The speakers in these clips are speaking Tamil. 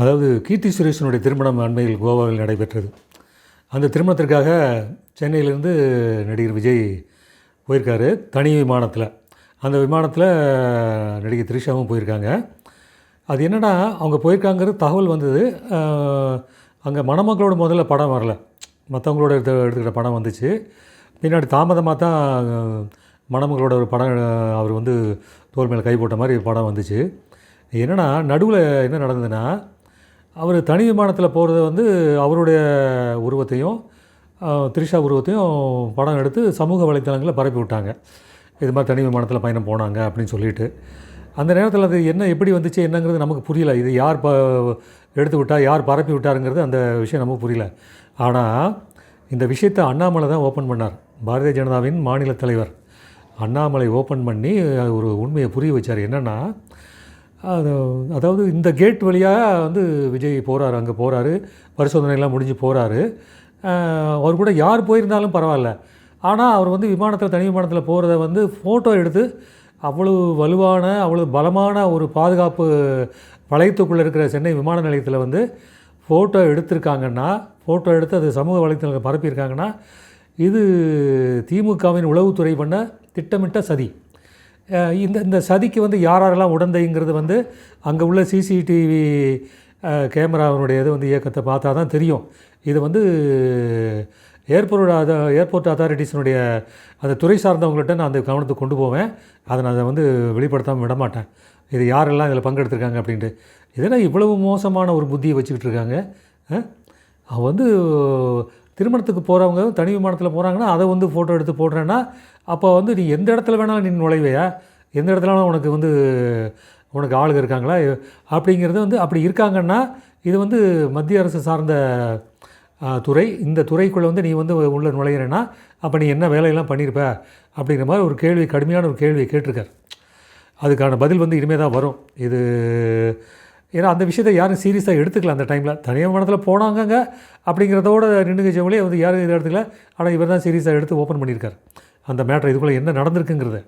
அதாவது கீர்த்தி சுரேஷனுடைய திருமணம் அண்மையில் கோவாவில் நடைபெற்றது. அந்த திருமணத்திற்காக சென்னையிலேருந்து நடிகர் விஜய் போயிருக்காரு தனி விமானத்தில். அந்த விமானத்தில் நடிகை த்ரிஷாவும் போயிருக்காங்க. அது என்னென்னா அவங்க போயிருக்காங்கிறது தகவல் வந்தது. அங்கே மணமக்களோட முதல்ல படம் வரல. மற்றவங்களோட எடுத்து எடுத்துக்கிட்ட படம் வந்துச்சு. பின்னாடி தாமதமாக தான் மணமகளோட ஒரு படம் அவர் வந்து தோல் மேலே கை போட்ட மாதிரி படம் வந்துச்சு. என்னென்னா நடுவில் என்ன நடந்ததுன்னா அவர் தனி விமானத்தில் போகிறத வந்து அவருடைய உருவத்தையும் த்ரிஷா உருவத்தையும் படம் எடுத்து சமூக வலைத்தளங்களில் பரப்பி விட்டாங்க இது மாதிரி தனி விமானத்தில் பயணம் போனாங்க அப்படின்னு சொல்லிட்டு. அந்த நேரத்தில் அது என்ன எப்படி வந்துச்சு என்னங்கிறது நமக்கு புரியல. இது யார் ப எடுத்து விட்டா யார் பரப்பி விட்டாருங்கிறது அந்த விஷயம் நமக்கு புரியல. ஆனால் இந்த விஷயத்தை அண்ணாமலை தான் ஓப்பன் பண்ணார். பாரதிய ஜனதாவின் மாநில தலைவர். அண்ணாமலை ஓப்பன் பண்ணி ஒரு உண்மையை புரிய வச்சார். என்னென்னா அது அதாவது இந்த கேட் வழியாக வந்து விஜய் போகிறாரு அங்கே போகிறாரு பரிசோதனைலாம் முடிஞ்சு போகிறாரு அவர் கூட யார் போயிருந்தாலும் பரவாயில்ல. ஆனால் அவர் வந்து விமானத்தில் தனி விமானத்தில் போகிறத வந்து ஃபோட்டோ எடுத்து அவ்வளவு வலுவான அவ்வளவு பலமான ஒரு பாதுகாப்பு வளையத்துக்குள்ளே இருக்கிற சென்னை விமான நிலையத்தில் வந்து ஃபோட்டோ எடுத்திருக்காங்கன்னா ஃபோட்டோ எடுத்து அது சமூக வலைத்தளத்தில் பரப்பியிருக்காங்கன்னா இது திமுகவின் உளவுத்துறை பண்ண திட்டமிட்ட சதி. இந்த இந்த சதிக்கு வந்து யார் யாரெல்லாம் உடந்தைங்கிறது வந்து அங்கே உள்ள சிசிடிவி கேமராவினுடைய இது வந்து இயக்கத்தை பார்த்தா தான் தெரியும். இது வந்து ஏர்போர்ட் அத ஏர்போர்ட் அத்தாரிட்டிஸினுடைய அந்த துறை சார்ந்தவங்கள்ட்ட நான் அந்த கவனத்துக்கு கொண்டு போவேன். அதை நான் அதை வந்து வெளிப்படுத்தாமல் விடமாட்டேன். இது யாரெல்லாம் இதில் பங்கெடுத்திருக்காங்க அப்படின்ட்டு. இதெல்லாம் இவ்வளவு மோசமான ஒரு புத்தியை வச்சுக்கிட்டு இருக்காங்க? அவன் வந்து திருமணத்துக்கு போகிறவங்க தனி விமானத்தில் போகிறாங்கன்னா அதை வந்து ஃபோட்டோ எடுத்து போடுறேன்னா அப்போ வந்து நீ எந்த இடத்துல வேணாலும் நீ நுழைவையா? எந்த இடத்துல வேணாலும் உனக்கு வந்து உனக்கு ஆளுங்க இருக்காங்களா? அப்படிங்கிறது வந்து அப்படி இருக்காங்கன்னா இது வந்து மத்திய அரசு சார்ந்த துறை இந்த துறைக்குள்ளே வந்து நீ வந்து உள்ளே நுழையிறேன்னா அப்போ நீ என்ன வேலையெல்லாம் பண்ணியிருப்ப அப்படிங்கிற மாதிரி ஒரு கேள்வி கடுமையான ஒரு கேள்வியை கேட்டிருக்கார். அதுக்கான பதில் வந்து இனிமேல் தான் வரும். இது ஏன்னா அந்த விஷயத்தை யாரும் சீரியஸாக எடுத்துக்கல அந்த டைமில் தனியார் மனத்தில் போனாங்கங்க அப்படிங்கிறதோட நின்றுச்சவங்களே வந்து யாரும் இதை எடுத்துக்கல. ஆனால் இவர் தான் சீரியஸாக எடுத்து ஓப்பன் பண்ணியிருக்கார். அந்த மேட்ரு இதுக்குள்ளே என்ன நடந்திருக்குங்கிறது.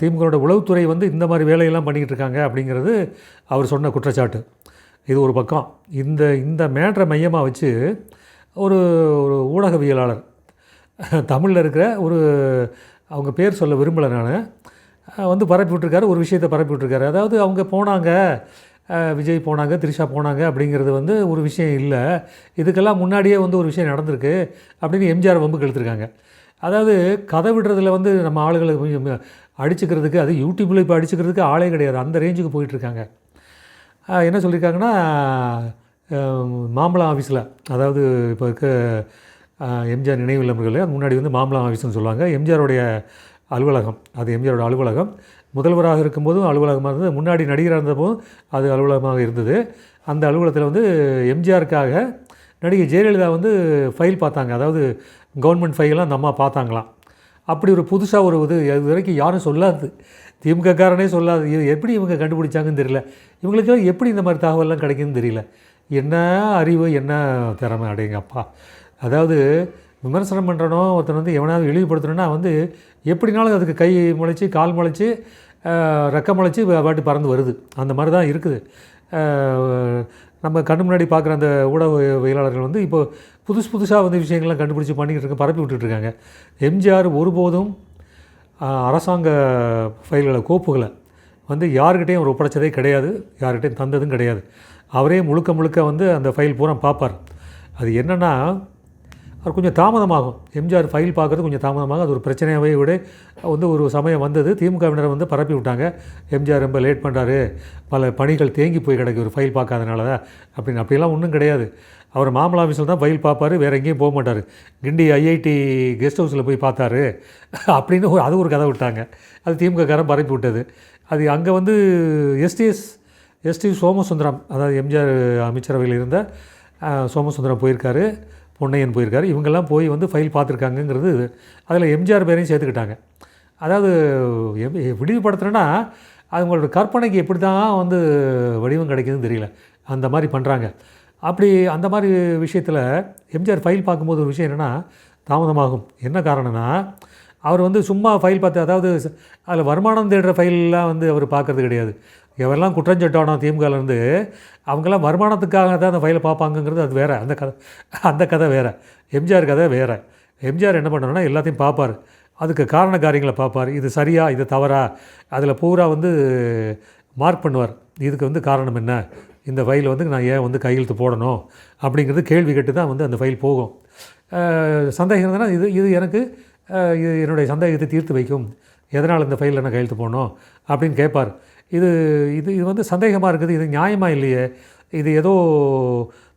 திமுகவோட உளவுத்துறை வந்து இந்த மாதிரி வேலையெல்லாம் பண்ணிக்கிட்டு இருக்காங்க அப்படிங்கிறது அவர் சொன்ன குற்றச்சாட்டு. இது ஒரு பக்கம். இந்த இந்த மேட்ரை மையமாக வச்சு ஒரு ஒரு ஊடகவியலாளர் தமிழில் இருக்கிற ஒரு அவங்க பேர் சொல்ல விரும்பலை நான் வந்து பரப்பி விட்டுருக்காரு ஒரு விஷயத்தை பரப்பி விட்ருக்காரு அதாவது அவங்க போனாங்க விஜய் போனாங்க த்ரிஷா போனாங்க அப்படிங்கிறது வந்து ஒரு விஷயம் இல்லை. இதுக்கெல்லாம் முன்னாடியே வந்து ஒரு விஷயம் நடந்திருக்கு அப்படின்னு எம்ஜிஆர் வம்புக்கு எடுத்திருக்காங்க அதாவது கதை விடுறதுல வந்து நம்ம ஆளுகளை அடிச்சுக்கிறதுக்கு அது யூடியூப்பில் இப்போ அடிச்சுக்கிறதுக்கு ஆளே கிடையாது. அந்த ரேஞ்சுக்கு போயிட்டுருக்காங்க என்ன சொல்லியிருக்காங்கன்னா மாம்பழம் ஆஃபீஸில் அதாவது இப்போ இருக்க எம்ஜிஆர் நினைவு இல்லம்கள் அது முன்னாடி வந்து மாம்பழம் ஆஃபீஸ்னு சொல்லுவாங்க. எம்ஜிஆருடைய அலுவலகம் அது எம்ஜிஆரோட அலுவலகம். முதல்வராக இருக்கும்போதும் அலுவலகமாக இருந்தது. முன்னாடி நடிகராக இருந்தபோதும் அது அலுவலகமாக இருந்தது. அந்த அலுவலகத்தில் வந்து எம்ஜிஆருக்காக நடிகை ஜெயலலிதா வந்து ஃபைல் பார்த்தாங்க. அதாவது கவர்மெண்ட் ஃபைலாம் அந்த அம்மா பார்த்தாங்களாம். அப்படி ஒரு புதுசாக ஒரு இது இது வரைக்கும் யாரும் சொல்லாது. திமுககாரனே சொல்லாது. இது எப்படி இவங்க கண்டுபிடிச்சாங்கன்னு தெரியல. இவங்களுக்கெல்லாம் எப்படி இந்த மாதிரி தகவல்லாம் கிடைக்குதுன்னு தெரியல. என்ன அறிவு என்ன திறமை அடையுங்க அப்பா அதாவது விமர்சனம் பண்ணுறனோ ஒருத்தன் வந்து எவனாவது இழிவுபடுத்தணும்னா வந்து எப்படினாலும் அதுக்கு கை முளைச்சி கால் முளைச்சி ரெக்க முளைச்சி பாட்டு பறந்து வருது. அந்த மாதிரி தான் இருக்குது. நம்ம கண்ணு முன்னாடி பார்க்குற அந்த ஊடகவியலாளர்கள் வந்து இப்போ புதுசு புதுசாக வந்து விஷயங்கள்லாம் கண்டுபிடிச்சி பண்ணிக்கிட்டு இருக்க பரப்பி விட்டுட்ருக்காங்க எம்ஜிஆர் ஒருபோதும் அரசாங்க ஃபைல்களை கோப்புகளை வந்து யாருக்கிட்டையும் அவர் ஒப்படைச்சதே கிடையாது யார்கிட்டையும் தந்ததும் கிடையாது. அவரே முழுக்க முழுக்க வந்து அந்த ஃபைல் பூரா பார்ப்பார். அது என்னென்னா அது கொஞ்சம் தாமதமாகும். எம்ஜிஆர் ஃபைல் பார்க்குறது கொஞ்சம் தாமதமாகும். அது ஒரு பிரச்சனையாகவே விட வந்து ஒரு சமயம் வந்தது. திமுகவினர் வந்து பரப்பி விட்டாங்க. எம்ஜிஆர் ரொம்ப லேட் பண்ணுறாரு பல பணிகள் தேங்கி போய் கிடக்கு. ஒரு ஃபைல் பார்க்காதனால தான் அப்படின்னு. அப்படியெல்லாம் ஒன்றும் கிடையாது. அவர் மாமலா ஆஃபீஸில் தான் ஃபைல் பார்ப்பாரு. வேறு எங்கேயும் போக மாட்டார். கிண்டி ஐஐடி கெஸ்ட் ஹவுஸில் போய் பார்த்தாரு. அப்படின்னு ஒரு அது ஒரு கதை விட்டாங்க. அது திமுகக்காரன் பரப்பி விட்டது. அது அங்கே வந்து எஸ்டிஎஸ் எஸ்டி சோமசுந்தரம் அதாவது எம்ஜிஆர் அமைச்சரவையில் இருந்த சோமசுந்தரம் போயிருக்காரு. பொன்னையன் போயிருக்காரு. இவங்கெல்லாம் போய் வந்து ஃபைல் பார்த்துருக்காங்கங்கிறது அதில் எம்ஜிஆர் பேரையும் சேர்த்துக்கிட்டாங்க. அதாவது எம் விடிவுபடுத்துறேன்னா அவங்களோட கற்பனைக்கு எப்படி தான் வந்து வடிவம் கிடைக்குதுன்னு தெரியல. அந்த மாதிரி பண்ணுறாங்க அப்படி அந்த மாதிரி விஷயத்தில் எம்ஜிஆர் ஃபைல் பார்க்கும்போது ஒரு விஷயம் என்னென்னா தாமதமாகும். என்ன காரணம்னா அவர் வந்து சும்மா ஃபைல் பார்த்து அதாவது அதில் வருமானம் தேடுற ஃபைல்லாம் வந்து அவர் பார்க்கறது கிடையாது. எவரெல்லாம் குற்றஞ்சட்டானோ திமுகலேருந்து அவங்கெல்லாம் வருமானத்துக்காக தான் அந்த ஃபைலை பார்ப்பாங்கங்கிறது அது வேறு. அந்த கதை அந்த கதை வேறு. எம்ஜிஆர் கதை வேறு. எம்ஜிஆர் என்ன பண்ணணும்னா எல்லாத்தையும் பார்ப்பார். அதுக்கு காரண காரியங்களை பார்ப்பார். இது சரியா இது தவறா அதில் பூரா வந்து மார்க் பண்ணுவார். இதுக்கு வந்து காரணம் என்ன? இந்த ஃபைல் வந்து நான் ஏன் வந்து கையெழுத்து போடணும்? அப்படிங்கிறது கேள்வி கேட்டு தான் வந்து அந்த ஃபைல் போகும். சந்தேகம் இருந்ததுன்னா இது இது எனக்கு இது என்னுடைய சந்தேகத்தை தீர்த்து வைக்கும். எதனால் இந்த ஃபைலில் நான் கையெழுத்து போடணும்? அப்படின்னு கேட்பார். இது இது இது வந்து சந்தேகமாக இருக்குது. இது நியாயமாக இல்லையே? இது ஏதோ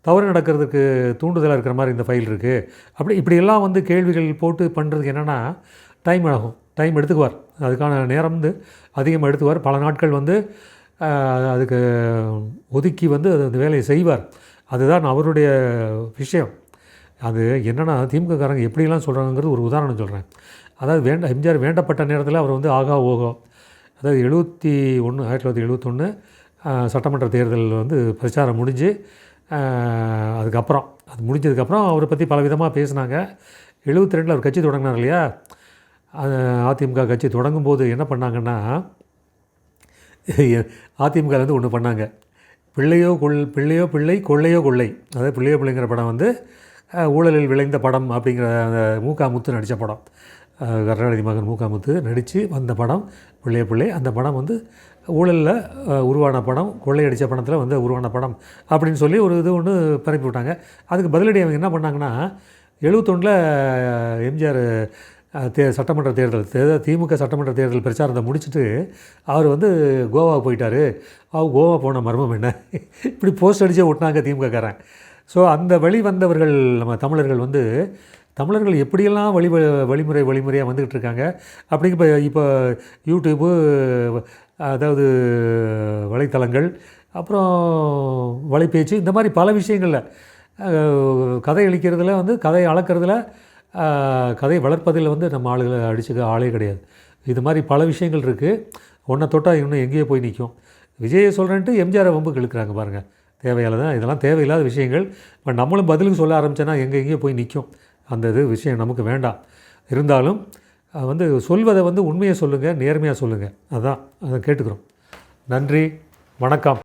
தவறு நடக்கிறதுக்கு தூண்டுதலாக இருக்கிற மாதிரி இந்த ஃபைல் இருக்குது அப்படி இப்படியெல்லாம் வந்து கேள்விகள் போட்டு பண்ணுறதுக்கு என்னென்னா டைம் ஆகும். டைம் எடுத்துக்குவார். அதுக்கான நேரம் வந்து அதிகமாக எடுத்துக்குவார். பல நாட்கள் வந்து அதுக்கு ஒதுக்கி வந்து அது அந்த வேலையை செய்வார். அதுதான் அவருடைய விஷயம். அது என்னென்னா திமுககாரங்க எப்படிலாம் சொல்கிறாங்கிறது ஒரு உதாரணம் சொல்கிறேன் அதாவது வேண்ட எம்ஜிஆர் வேண்டப்பட்ட நேரத்தில் அவர் வந்து ஆகா ஓகோ. அதாவது எழுபத்தி ஒன்று ஆயிரத்தி தொள்ளாயிரத்தி எழுபத்தொன்று சட்டமன்ற தேர்தல் வந்து பிரச்சாரம் முடிஞ்சு அதுக்கப்புறம். அது முடிஞ்சதுக்கப்புறம் அவரை பற்றி பல விதமாக பேசினாங்க. எழுபத்தி ரெண்டில் அவர் கட்சி தொடங்கினார் இல்லையா? அதிமுக கட்சி தொடங்கும்போது என்ன பண்ணாங்கன்னா அதிமுகலேருந்து ஒன்று பண்ணாங்க. பிள்ளையோ கொள் பிள்ளையோ பிள்ளை கொள்ளையோ கொள்ளை. அதாவது பிள்ளையோ பிள்ளைங்கிற படம் வந்து ஊழலில் விளைந்த படம் அப்படிங்கிற அந்த மூக்காமுத்து நடித்த படம். கருணாநிதி மகன் மூக்காமுத்து நடித்து வந்த படம் பிள்ளைய பிள்ளை. அந்த படம் வந்து ஊழலில் உருவான படம் கொள்ளையடித்த படத்தில் வந்து உருவான படம் அப்படின்னு சொல்லி ஒரு இது ஒன்று பரப்பி விட்டாங்க. அதுக்கு பதிலடி அவங்க என்ன பண்ணாங்கன்னா எழுபத்தொன்னில் எம்ஜிஆர் தே சட்டமன்ற தேர்தல் தே- திமுக சட்டமன்ற தேர்தல் பிரச்சாரத்தை முடிச்சுட்டு அவர் வந்து கோவா போயிட்டார். அவர் கோவா போன மர்மம் என்ன? இப்படி போஸ்ட் அடிச்சே திமுக திமுககாரன் ஸோ அந்த வழி வந்தவர்கள் நம்ம தமிழர்கள் வந்து தமிழர்கள் எப்படியெல்லாம் வழி வழிமுறை வழிமுறையாக வந்துக்கிட்டு இருக்காங்க? அப்படிங்க இப்போ இப்போ யூடியூப்பு அதாவது வலைத்தளங்கள் அப்புறம் வலைபேச்சு இந்த மாதிரி பல விஷயங்களில் கதை அளிக்கிறதுல வந்து கதை அளக்கிறதுல கதை வளர்ப்பதில் வந்து நம்ம ஆளுகளை அடிச்சுக்க ஆளே கிடையாது. இது மாதிரி பல விஷயங்கள் இருக்குது ஒன்றை தொட்டால் இன்னும் எங்கேயோ போய் நிற்கும் விஜயை சொல்கிறேன்ட்டு எம்ஜிஆரை வம்புக்கு இழுக்கிறாங்க பாருங்கள் தேவையில்லாதான் இதெல்லாம் தேவையில்லாத விஷயங்கள். இப்போ நம்மளும் பதிலுக்கு சொல்ல ஆரம்பிச்சோன்னா எங்கே எங்கேயோ போய் நிற்கும் அந்த இது விஷயம் நமக்கு வேண்டாம். இருந்தாலும் வந்து சொல்வதை வந்து உண்மையை சொல்லுங்கள் நேர்மையாக சொல்லுங்கள் அதான் அதை கேட்டுக்கிறோம். நன்றி வணக்கம்.